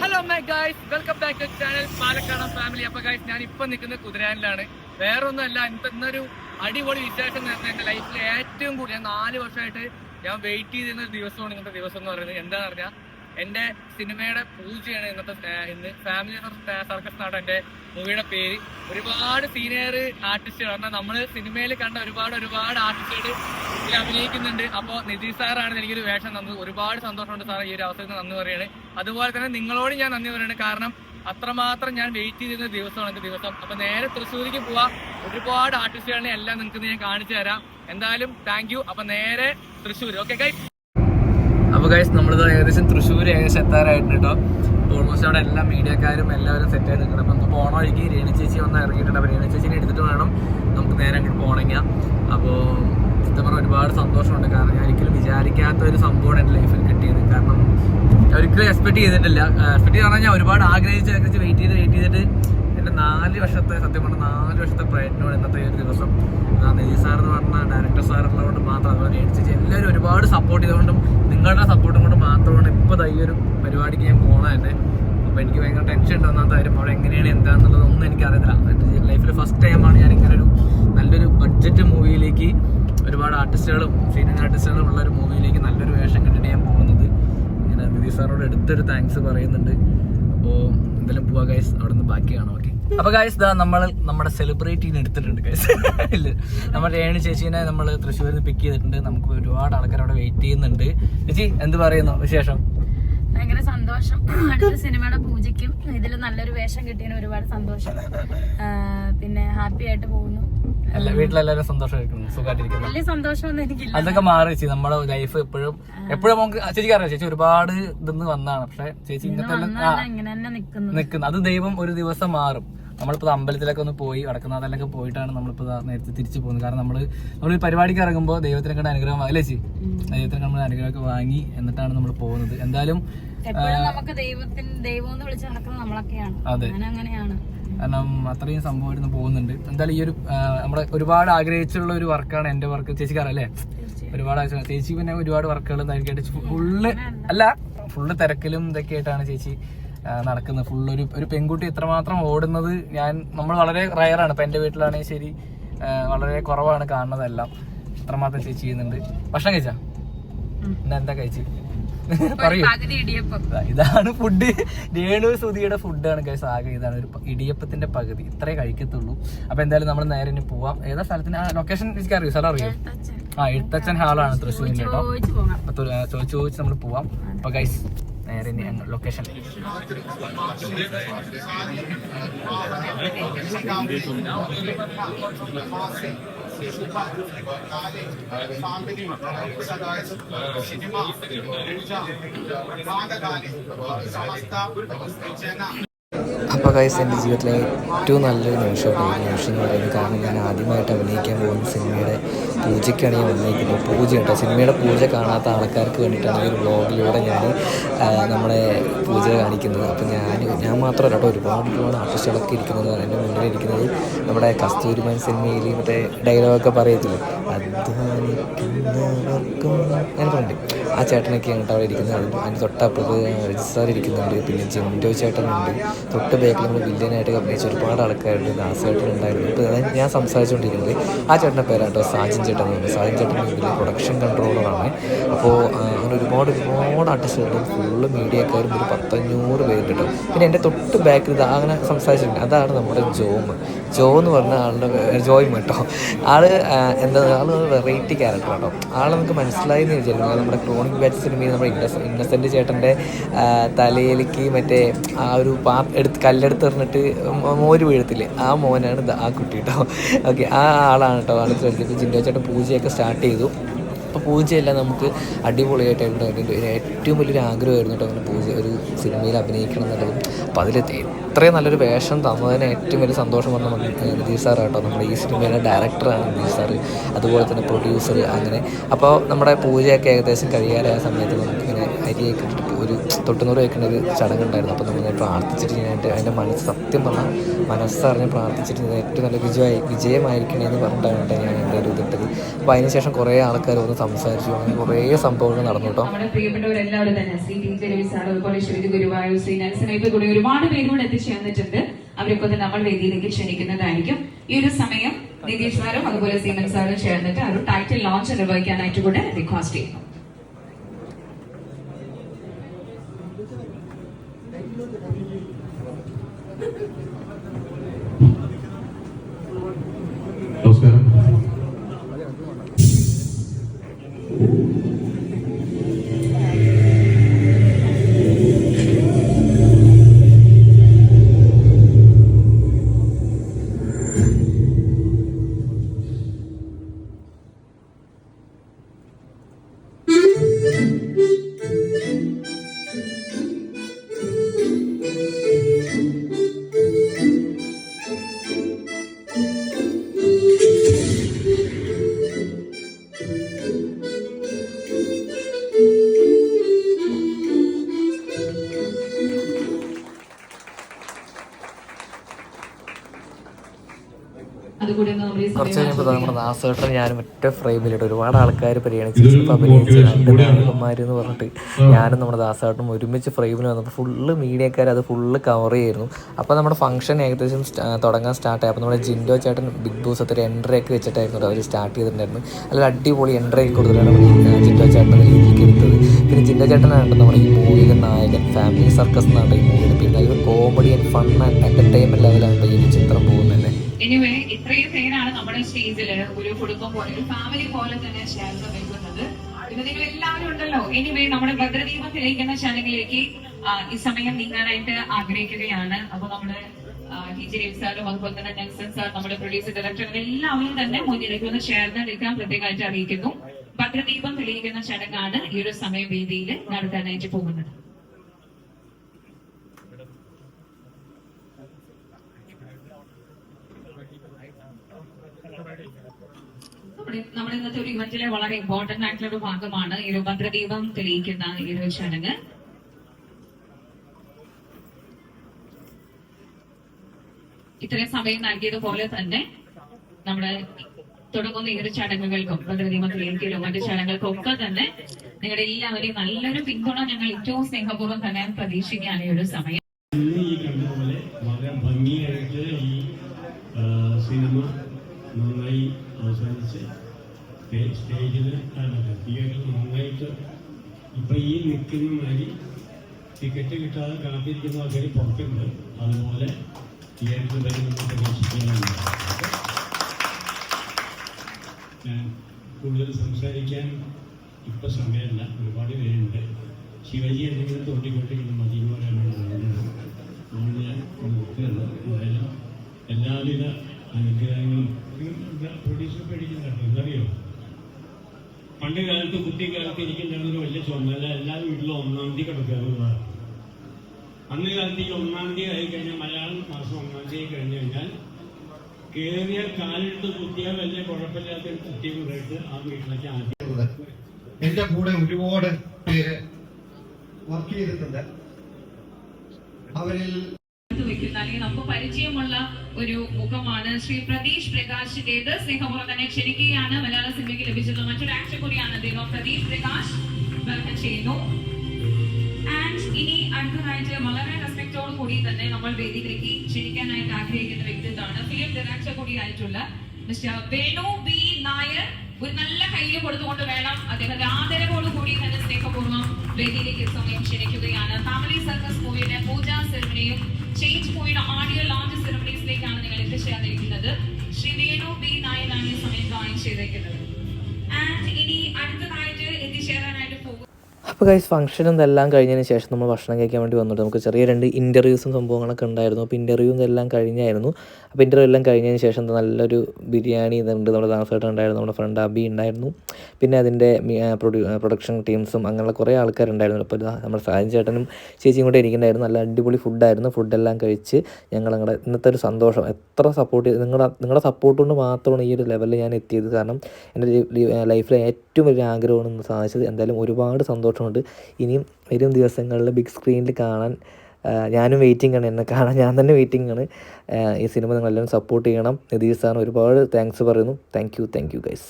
Hello my guys welcome back to channel Palakkad family അപ്പൊ guys ഞാൻ ഇപ്പൊ നിൽക്കുന്ന കുതിരാനിലാണ് വേറെ ഒന്നുമല്ല ഇന്നൊരു അടിപൊളി വിശേഷം നേരത്തെ എന്റെ ലൈഫിൽ ഏറ്റവും കൂടുതൽ ഞാൻ നാല് വർഷമായിട്ട് ഞാൻ വെയിറ്റ് ചെയ്തിരുന്ന ഒരു ദിവസമാണ് ഇന്നത്തെ ദിവസം എന്ന് പറയുന്നത്. എന്താണെന്ന് പറഞ്ഞാൽ എന്റെ സിനിമയുടെ പൂജയാണ് ഇന്നത്തെ ഇന്ന് ഫാമിലി സർക്കസ് എന്നാണ് എന്റെ മൂവിയുടെ പേര്. ഒരുപാട് സീനിയർ ആർട്ടിസ്റ്റുകൾ എന്നാൽ നമ്മൾ സിനിമയിൽ കണ്ട ഒരുപാട് ഒരുപാട് ആർട്ടിസ്റ്റുകൾ അഭിനയിക്കുന്നുണ്ട്. അപ്പോൾ നിധി സാറാണ് എനിക്കൊരു വേഷം തന്നത്. ഒരുപാട് സന്തോഷമുണ്ട് സാർ ഈ ഒരു അവസരത്തിൽ നന്ദി പറയാണ്. അതുപോലെ തന്നെ നിങ്ങളോട് ഞാൻ നന്ദി പറയുന്നത് കാരണം അത്രമാത്രം ഞാൻ വെയിറ്റ് ചെയ്തിരുന്ന ദിവസമാണ് എന്റെ ദിവസം. അപ്പൊ നേരെ തൃശ്ശൂരിക്ക് പോവാ. ഒരുപാട് ആർട്ടിസ്റ്റുകളെ എല്ലാം നിങ്ങൾക്ക് ഞാൻ കാണിച്ചു തരാം. എന്തായാലും താങ്ക് യു അപ്പൊ നേരെ തൃശ്ശൂർ ഓക്കെ ഗൈ അപ്പൊ ഗൈസ് നമ്മളിത് ഏകദേശം തൃശ്ശൂർ ഏകദേശം എത്താറായിട്ടുണ്ട് കേട്ടോ ഓൾമോസ്റ്റ് അവിടെ എല്ലാ മീഡിയക്കാരും എല്ലാവരും സെറ്റ് ആയി നിൽക്കണം. അപ്പം നമുക്ക് പോണ വഴിക്ക് രേണു ചേച്ചി വന്ന് ഇറങ്ങിയിട്ടുണ്ട്. അപ്പോൾ രേണു ചേച്ചിനെ എടുത്തിട്ട് വേണം നമുക്ക് നേരെ അങ്ങോട്ട് പോകണമെങ്കിൽ അപ്പോൾ സത്യം പറഞ്ഞാൽ ഒരുപാട് സന്തോഷമുണ്ട്. കാരണം ഞാൻ ഒരിക്കലും വിചാരിക്കാത്ത ഒരു സംഭവമാണ് എന്റെ ലൈഫിൽ കിട്ടിയത്. കാരണം ഒരിക്കലും എക്സ്പെക്ട് ചെയ്തിട്ടില്ല. എക്സ്പെക്ട് പറഞ്ഞാൽ ഞാൻ ഒരുപാട് ആഗ്രഹിച്ച് ആഗ്രഹിച്ച് വെയിറ്റ് ചെയ്ത് വെയിറ്റ് ചെയ്തിട്ട് എന്റെ നാല് വർഷത്തെ സത്യം പറഞ്ഞാൽ നാല് വർഷത്തെ പ്രയത്നമാണ് ഇന്നത്തെ ഒരു ദിവസം. നെജി സാർ എന്ന് പറഞ്ഞ ഡയറക്ടർ സാർ മാത്രം അതുപോലെ ചേച്ചി എല്ലാവരും ഒരുപാട് സപ്പോർട്ട് ചെയ്തുകൊണ്ടും നിങ്ങളുടെ സപ്പോർട്ടും കൊണ്ട് മാത്രമാണ് ഇപ്പോൾ ഈ ഒരു പരിപാടിക്ക് ഞാൻ പോകണം തന്നെ അപ്പോൾ എനിക്ക് ഭയങ്കര ടെൻഷൻ ഉണ്ട് ഒന്നാമത്തെ കാര്യം. അവിടെ എങ്ങനെയാണ് എന്താണെന്നുള്ളതൊന്നും എനിക്കറിയത്തില്ല. എന്റെ ലൈഫിൽ ഫസ്റ്റ് ടൈമാണ് ഞാൻ ഇങ്ങനെ ഒരു നല്ലൊരു ബഡ്ജറ്റ് മൂവിയിലേക്ക് ഒരുപാട് ആർട്ടിസ്റ്റുകളും സീനിയർ ആർട്ടിസ്റ്റുകളും ഉള്ള ഒരു മൂവിയിലേക്ക് നല്ലൊരു വേഷം കിട്ടിയിട്ട് ഞാൻ പോകുന്നത്. ഇങ്ങനെ നിധി സാറിനോട് എടുത്തൊരു താങ്ക്സ് പറയുന്നുണ്ട്. അപ്പോൾ എന്തായാലും പോവാ ഗൈസ് അവിടെ നിന്ന് ബാക്കിയാണ് ഓക്കെ അപ്പൊ ഗൈസ് ദാ നമ്മൾ നമ്മുടെ സെലിബ്രിറ്റീനെ എടുത്തിട്ടുണ്ട് ഗൈസ് ഇല്ല. നമ്മുടെ രേണു ചേച്ചീനെ നമ്മൾ തൃശ്ശൂരിൽ നിന്ന് പിക്ക് ചെയ്തിട്ടുണ്ട്. നമുക്ക് ഒരുപാട് ആൾക്കാർ അവിടെ വെയിറ്റ് ചെയ്യുന്നുണ്ട്. ചേച്ചി എന്ത് പറയുന്നു? വിശേഷം? ഭയങ്കര സന്തോഷം. അടുത്ത സിനിമയുടെ പൂജയ്ക്കും ഇതിൽ നല്ലൊരു വേഷം കിട്ടിയതിന് ഒരുപാട് സന്തോഷം. പിന്നെ ഹാപ്പി ആയിട്ട് പോകുന്നു. അല്ല വീട്ടിലെല്ലാവരും സന്തോഷമായിരിക്കുന്നു. സുഖമായിട്ടിരിക്കുന്നു. വലിയ സന്തോഷമൊന്നും എനിക്കില്ല. അതൊക്കെ മാറി ചേച്ചി. നമ്മുടെ ലൈഫ് എപ്പോഴും എപ്പോഴും നമുക്ക് ചേച്ചിക്ക് അറിയാം. ചേച്ചി ഒരുപാട് ഇതെന്ന് വന്നതാണ് പക്ഷെ ചേച്ചി നിൽക്കുന്നു നിൽക്കുന്നത് അത് ദൈവം ഒരു ദിവസം മാറും. നമ്മളിപ്പോൾ അമ്പലത്തിലൊക്കെ ഒന്ന് പോയി വടക്കുന്നാഥലൊക്കെ പോയിട്ടാണ് നമ്മളിപ്പോൾ നേരത്തെ തിരിച്ചു പോകുന്നത്. കാരണം നമ്മൾ നമ്മൾ ഈ പരിപാടിക്ക് ഇറങ്ങുമ്പോൾ ദൈവത്തിനെ കണ്ട അനുഗ്രഹം വാങ്ങി അല്ലേ ചേച്ചി? ദൈവത്തിനെ കണ്ട അനുഗ്രഹമൊക്കെ വാങ്ങി എന്നിട്ടാണ് നമ്മൾ പോകുന്നത്. എന്തായാലും നമുക്ക് ദൈവത്തിന് ദൈവം എന്ന് വിളിച്ച് നടക്കുന്നത് നമ്മളൊക്കെയാണ്. അതെ. അങ്ങനെയാണ്. കാരണം അത്രയും സംഭവം ഇരുന്ന് പോകുന്നുണ്ട്. എന്തായാലും ഈ ഒരു നമ്മുടെ ഒരുപാട് ആഗ്രഹിച്ചുള്ള ഒരു വർക്കാണ് എന്റെ വർക്ക്. ചേച്ചിക്ക് അറിയാം അല്ലേ? ഒരുപാട് ആഗ്രഹം. ചേച്ചി പിന്നെ ഒരുപാട് വർക്കുകൾ ഫുള്ള് അല്ല ഫുള്ള് തിരക്കിലും ഇതൊക്കെ ആയിട്ടാണ് ചേച്ചി നടക്കുന്നത്. ഫുള്ള് ഒരു ഒരു പെൺകുട്ടി ഇത്രമാത്രം ഓടുന്നത് ഞാൻ നമ്മൾ വളരെ റയറാണ് ഇപ്പം എന്റെ വീട്ടിലാണെങ്കിൽ ശരി വളരെ കുറവാണ് കാണുന്നതെല്ലാം. ഇത്രമാത്രം ചേച്ചി ചെയ്യുന്നുണ്ട്. ഭക്ഷണം കഴിച്ചാ? ഇന്ന് എന്താ കഴിച്ചു? പറയൂ. ഇതാണ് ഫുഡ് രേണു സുധിയുടെ ഫുഡാണ് ഗൈസ് ആകെ ഇതാണ് ഒരു ഇടിയപ്പത്തിന്റെ പകുതി. ഇത്രേ കഴിക്കത്തുള്ളൂ. അപ്പൊ എന്തായാലും നമ്മൾ നേരെ ഇനി പോവാം. ഏതാ സ്ഥലത്തിന്? ആ ലൊക്കേഷൻ എനിക്ക് അറിയോ സ്ഥലം അറിയോ? ആ എഴുത്തച്ഛൻ ഹാളാണ് തൃശ്ശൂരിൽ കേട്ടോ. ചോദിച്ച് ചോദിച്ച് നമ്മൾ പോവാം. അപ്പൊ ഗൈസ് നേരെ ഇനി ലൊക്കേഷൻ അപ്പോൾ കൈസ് എന്റെ ജീവിതത്തിലെ ഏറ്റവും നല്ലൊരു നിമിഷമാണ് നിമിഷം എന്ന് പറയുന്നത്. കാരണം ഞാൻ ആദ്യമായിട്ട് അഭിനയിക്കാൻ പോകുന്ന സിനിമയുടെ പൂജയ്ക്കാണ് ഞാൻ വന്നിരിക്കുന്നത് പൂജ കേട്ടോ സിനിമയുടെ പൂജ കാണാത്ത ആൾക്കാർക്ക് വേണ്ടിയിട്ടാണ് ഈ ഒരു വ്ളോഗിലൂടെ ഞാൻ നമ്മളെ പൂജ കാണിക്കുന്നത്. അപ്പോൾ ഞാൻ ഞാൻ മാത്രമല്ല കേട്ടോ ഒരുപാട് ഒരുപാട് ആർട്ടിസ്റ്റുകളൊക്കെ ഇരിക്കുന്നത് എന്റെ മുന്നിലിരിക്കുന്നത് നമ്മുടെ കസ്തൂരിമാൻ സിനിമയിൽ മറ്റേ ഡയലോഗൊക്കെ പറയത്തില്ലേ? അധ്വാനിക്കുന്നവർക്കും ഞാൻ പറഞ്ഞിട്ട് ആ ചേട്ടനൊക്കെ കേട്ടോ അവിടെ ഇരിക്കുന്നത് അതിന്റെ അതിന്റെ തൊട്ടപ്പുറത്ത് സാർ ഇരിക്കുന്നുണ്ട് പിന്നെ ജിൻഡോ ചേട്ടനുണ്ട്. തൊട്ട് ബാക്കിൽ നമ്മൾ വില്ലനായിട്ട് അഭിനയിച്ച ഒരുപാട് ആൾക്കാരുണ്ട്. ദാസേട്ടൻ ഉണ്ടായിരുന്നു ഇപ്പോൾ അതായത് ഞാൻ സംസാരിച്ചുകൊണ്ടിരിക്കുന്നത് ആ ചേട്ടന്റെ പേരാട്ടോ സാജിൻ ചേട്ടൻ എന്ന് സാജിൻ ചേട്ടൻ പ്രൊഡക്ഷൻ കൺട്രോളറാണ് അപ്പോൾ അങ്ങനെ ഒരുപാട് ആർട്ടിസ്റ്റ് ഉണ്ട്. ഫുള്ള് മീഡിയക്കാരും ഒരു പത്തഞ്ഞൂറ് പേരുണ്ട് കേട്ടോ പിന്നെ എന്റെ തൊട്ട് ബാക്കിൽ ഇത് അങ്ങനെ സംസാരിച്ചിട്ടുണ്ട്. അതാണ് നമ്മുടെ ജോമ് ജോ എന്ന് പറഞ്ഞ ആളുടെ ജോയും കേട്ടോ. ആൾ എന്താ ആൾ വെറൈറ്റി ക്യാരക്ടർ കേട്ടോ ആളെ നമുക്ക് മനസ്സിലായി എന്ന് വിചാരിക്കുന്നു. നമ്മുടെ ക്രോണിക് ബാറ്റ് സിനിമയിൽ നമ്മുടെ ഇന്നസ് ഇന്നസെന്റ് ചേട്ടന്റെ തലയിലേക്ക് മറ്റേ ആ ഒരു പാ എടുത്ത് കല്ലെടുത്ത് എറിഞ്ഞിട്ട് മോര് വീഴത്തില്ലേ? ആ മോനാണ് ആ കുട്ടി കേട്ടോ ഓക്കെ ആ ആളാണ് കേട്ടോ ആൾ ജിൻഡോ ചേട്ടൻ പൂജയൊക്കെ സ്റ്റാർട്ട് ചെയ്തു. അപ്പോൾ പൂജയെല്ലാം നമുക്ക് അടിപൊളിയായിട്ട് ഏറ്റവും വലിയൊരു ആഗ്രഹമായിരുന്നു കേട്ടോ അങ്ങനെ പൂജ ഒരു സിനിമയിൽ അഭിനയിക്കണം എന്നുള്ളതും. അപ്പോൾ അതിൽ ഇത്രയും നല്ലൊരു വേഷം തന്നതിന് ഏറ്റവും വലിയ സന്തോഷം വന്ന നിതീഷ് സാർ കേട്ടോ. നമ്മുടെ ഈ സിനിമയുടെ ഡയറക്ടറാണ് നിതീഷ് സാർ അതുപോലെ തന്നെ പ്രൊഡ്യൂസർ അങ്ങനെ. അപ്പോൾ നമ്മുടെ പൂജയൊക്കെ ഏകദേശം കഴിയാറായ സമയത്ത് നമുക്കിങ്ങനെ അരിയൊക്കെ ഇട്ടിട്ട് ഒരു തൊട്ടുനൂറ് വയ്ക്കുന്ന ഒരു ചടങ്ങുണ്ടായിരുന്നു. അപ്പോൾ നമ്മൾ പ്രാർത്ഥിച്ചിട്ട് ഞാനായിട്ട് എന്റെ മനസ്സ് സത്യം പറഞ്ഞാൽ മനസ്സറിഞ്ഞ് പ്രാർത്ഥിച്ചിട്ട് ഏറ്റവും നല്ല വിജയമായി വിജയമായിരിക്കണേ എന്ന് പറഞ്ഞിട്ടാണ് ഞാൻ എന്റെ ഒരു ഇതിട്ടത് അപ്പോൾ അതിനുശേഷം കുറേ ആൾക്കാർ ഒന്ന് സംസാരിച്ചു. അങ്ങനെ കുറേ സംഭവങ്ങൾ നടന്നു കേട്ടോ. പ്രിയപ്പെട്ടവരെല്ലാവരും തന്നെ ശ്രീ ടി ജെ സാർ അതുപോലെ ശ്രീ ഗുരുവായൂർ ശ്രീ നരസിംഹ കൂടി ഒരുപാട് പേരോട് എത്തിച്ചേർന്നിട്ടുണ്ട് അവരൊക്കെ തന്നെ നമ്മൾ വേദിയിലേക്ക് ക്ഷണിക്കുന്നതായിരിക്കും. ഈ ഒരു സമയം നിതീഷ് സാറും അതുപോലെ സീമൻ സാറും ചേർന്നിട്ട് ഒരു ടൈറ്റിൽ ലോഞ്ച് നിർവഹിക്കാനായിട്ട് കൂടെ റിക്വസ്റ്റ് ചെയ്യുന്നു. നമസ്കാരം കഴിഞ്ഞപ്പോൾ നമ്മുടെ. ദാസേട്ടൻ ഞാനും ഒറ്റ ഫ്രെയിമിലിട്ട് ഒരുപാട് ആൾക്കാർ പരിഗണിച്ച് ചിലപ്പോൾ അഭിനയിച്ച് രണ്ട് നായകന്മാർ എന്ന് പറഞ്ഞിട്ട് ഞാനും നമ്മുടെ ദാസേട്ടനും ഒരുമിച്ച് ഫ്രെയിമിൽ വന്നപ്പോൾ ഫുള്ള് മീഡിയക്കാർ അത് ഫുള്ള് കവർ ചെയ്യായിരുന്നു അപ്പോൾ നമ്മുടെ ഫംഗ്ഷൻ ഏകദേശം തുടങ്ങാൻ സ്റ്റാർട്ട് ആയി. അപ്പോൾ നമ്മുടെ ജിൻഡോ ചേട്ടൻ ബിഗ് ബോസ് അത്ര എൻട്രി ഒക്കെ വെച്ചിട്ടായിരുന്നു അവർ സ്റ്റാർട്ട് ചെയ്തിട്ടുണ്ടായിരുന്നു അതിൽ അടിപൊളി എൻട്രി ഒക്കെ കൊടുത്തിട്ടാണ് ജിൻഡോ ചേട്ടൻ രീതിക്ക് എടുത്തത്. പിന്നെ ജിൻഡോ ചേട്ടനാണ് നമ്മുടെ ഈ മൂവിയിലെ നായകൻ ഫാമിലി സർക്കസ് എന്നാണ് ഈ മൂവിയിൽ പിന്നെ അതിൽ comedy and fun and entertainment ലെവലാണ് ഈ ചിത്രം പോകുന്നത് തന്നെ സ്റ്റേജിൽ ഒരു കുടുംബം പോലെ ഒരു ഫാമിലി പോലെ തന്നെ ചേർന്ന് നിൽക്കുന്നത്. പിന്നെ നിങ്ങൾ എല്ലാവരും ഉണ്ടല്ലോ. എനിവേ നമ്മുടെ ഭദ്രദീപം തെളിയിക്കുന്ന ചാനലിലേക്ക് ഈ സമയം നീങ്ങാനായിട്ട് ആഗ്രഹിക്കുകയാണ്. അപ്പൊ നമ്മുടെ ടി സാർ നമ്മുടെ പ്രൊഡ്യൂസർ ഡയറക്ടർ എല്ലാവരും തന്നെ മുന്നിലേക്ക് ഒന്ന് ചേർന്ന് നിൽക്കാൻ പ്രത്യേകമായിട്ട് അറിയിക്കുന്നു. ഭദ്രദീപം തെളിയിക്കുന്ന ചടങ്ങാണ് ഈ ഒരു സമയവേദിയിൽ നടത്താനായിട്ട് പോകുന്നത്. നമ്മുടെ ഇന്നത്തെ ഒരു ഇവന്റിലെ വളരെ ഇമ്പോർട്ടന്റ് ആയിട്ടുള്ള ഒരു ഭാഗമാണ് ഈ ഒരു ഭദ്രദീപം തെളിയിക്കുന്ന ഈ ഒരു ചടങ്ങ്. ഇത്രയും സമയം നൽകിയതുപോലെ തന്നെ നമ്മുടെ തുടങ്ങുന്ന ഈ ഒരു ചടങ്ങുകൾക്കും ഭദ്രദീപം തെളിയിക്കലും മറ്റു ചടങ്ങുകൾക്കും ഒക്കെ തന്നെ നിങ്ങളുടെ എല്ലാവരെയും നല്ലൊരു പിന്തുണ ഞങ്ങൾ ഏറ്റവും സ്നേഹപൂർവം തന്നെ പ്രതീക്ഷിക്കുകയാണ് ഈ ഒരു സമയം. ഈ കണ്ട പോലെ വളരെ ഭംഗിയായിട്ട് നന്നായി അവസാനിച്ച് സ്റ്റേ- സ്റ്റേജിൽ തീയേറ്റർ നന്നായിട്ട് ഇപ്പൊ ഈ നിൽക്കുന്ന മാതിരി ടിക്കറ്റ് കിട്ടാതെ കാത്തിരിക്കുന്ന ആൾക്കാർ പുറത്തുണ്ട്. അതുപോലെ തിയേറ്ററിൽ വരുമെന്ന് പ്രതീക്ഷിക്കാനുണ്ട് ഞാൻ കൂടുതൽ സംസാരിക്കാൻ ഇപ്പൊ സമയമല്ല. ഒരുപാട് പേരുണ്ട്. ശിവജി എന്തെങ്കിലും തോണ്ടിക്കൊണ്ടിരിക്കുന്ന മതി പറഞ്ഞത് അതുകൊണ്ട് ഞാൻ നിർത്തുകയാണ്. എന്തായാലും എല്ലാവിധ പ്രൊഡ്യൂസർ പേടിക്കുന്നുണ്ടോ എന്നറിയോ പണ്ട് കാലത്ത് കുട്ടിക്കാലത്ത് ഇരിക്കുന്ന ഒരു വലിയ ചുമതല എല്ലാ വീട്ടിലും ഒന്നാം തീയതി കിടക്കാറുള്ള അന്ന് കാലത്ത് ഈ ഒന്നാം തീയതി ആയി കഴിഞ്ഞാൽ മലയാളം മാസം ഒന്നാം തീയതി കഴിഞ്ഞു കഴിഞ്ഞാൽ കേറിയ കാലെടുത്ത് കുത്തിയാൽ വലിയ കുഴപ്പമില്ലാത്ത ഒരു കുട്ടി കൊണ്ടായിട്ട് ആ വീട്ടിലേക്ക് ആദ്യം. എന്റെ കൂടെ ഒരുപാട് പേര് വർക്ക് ചെയ്തിട്ടുണ്ട്. അവരിൽ അല്ലെങ്കിൽ നമുക്ക് പരിചയമുള്ള ഒരു മുഖമാണ് ശ്രീ പ്രതീഷ് പ്രകാശിന്റേത് സ്നേഹപൂർവം തന്നെ ക്ഷണിക്കുകയാണ്. മലയാള സിനിമയ്ക്ക് ലഭിച്ചത് മറ്റൊരു ആക്ഷൻ കൂടിയാണ് അദ്ദേഹം പ്രതീഷ് പ്രകാശ് വെൽക്കം ചെയ്യുന്നു. ആൻഡ് ഇനി അടുത്തതായിട്ട് വളരെ റെസ്പെക്ടോട് കൂടി തന്നെ നമ്മൾ വേദിയിലേക്ക് ക്ഷണിക്കാനായിട്ട് ആഗ്രഹിക്കുന്ന വ്യക്തിത്വമാണ് ഫിലിം ഡയറക്ടർ കൂടിയായിട്ടുള്ള മിസ്റ്റർ വേണു ബി നായർ. ഒരു നല്ല കയ്യിൽ കൊടുത്തുകൊണ്ട് വേണം അദ്ദേഹത്തെ ആദരവോട് കൂടി തന്നെ സ്നേഹപൂർവം വേദിയിലേക്ക് സമയം ക്ഷണിക്കുകയാണ്. ഫാമിലി സർക്കസ് മൂവിയുടെ പൂജാ സെറമണിയും ചേഞ്ച് മൂവിയുടെ ഓഡിയോ ലോഞ്ച് സെറമണീസിലേക്കാണ് നിങ്ങൾ എത്തിച്ചേർന്നിരിക്കുന്നത് ശ്രീ വേണു ബി നായനാണ് സമയം ജോയിൻ ചെയ്തേക്കുന്നത്. ആൻഡ് ഇനി അടുത്തതായിട്ട് എത്തിച്ചേരാനായിട്ട് പോകും അപ്പോൾ കൈസ് ഫംഗ്ഷനും ഇതെല്ലാം കഴിഞ്ഞതിന് ശേഷം നമ്മൾ ഭക്ഷണം കഴിക്കാൻ വേണ്ടി വന്നിട്ട് നമുക്ക് ചെറിയ രണ്ട് ഇന്റർവ്യൂസും സംഭവങ്ങളൊക്കെ ഉണ്ടായിരുന്നു. അപ്പോൾ ഇന്റർവ്യൂ എല്ലാം കഴിഞ്ഞായിരുന്നു. അപ്പോൾ ഇന്റർവ്യൂ എല്ലാം കഴിഞ്ഞതിന് ശേഷം നല്ലൊരു ബിരിയാണി ഇതുണ്ട് നമ്മുടെ താമസമായിട്ട് ഉണ്ടായിരുന്നു നമ്മുടെ ഫ്രണ്ട് അബി ഉണ്ടായിരുന്നു. പിന്നെ അതിന്റെ പ്രൊഡ്യൂ പ്രൊഡക്ഷൻ ടീംസും അങ്ങനെയുള്ള കുറേ ആൾക്കാരുണ്ടായിരുന്നു. അപ്പോൾ നമ്മുടെ സാജൻ ചേട്ടനും ചേച്ചിയും കൂടെ ഇരിക്കുന്നുണ്ടായിരുന്നു. നല്ല അടിപൊളി ഫുഡായിരുന്നു ഫുഡെല്ലാം കഴിച്ച് ഞങ്ങൾ ഞങ്ങളുടെ ഇന്നത്തെ ഒരു സന്തോഷം. എത്ര സപ്പോർട്ട് നിങ്ങളുടെ നിങ്ങളുടെ സപ്പോർട്ട് കൊണ്ട് മാത്രമാണ് ഈ ഒരു ലെവലിൽ ഞാൻ എത്തിയത്. കാരണം എന്റെ ലൈഫിലെ ഏറ്റവും വലിയ ആഗ്രഹമാണ് സാധിച്ചത്. എന്തായാലും ഒരുപാട് സന്തോഷമുണ്ട് ഇനിയും വരും ദിവസങ്ങളിൽ ബിഗ് സ്ക്രീനിൽ കാണാൻ ഞാനും വെയിറ്റിംഗ് ആണ്. എന്നെ കാണാൻ ഞാൻ തന്നെ വെയിറ്റിംഗ് ആണ്. ഈ സിനിമ നിങ്ങളെല്ലാവരും സപ്പോർട്ട് ചെയ്യണം. നിതീഷ് സാറിന് ഒരുപാട് താങ്ക്സ് പറയുന്നു. Thank you thank you guys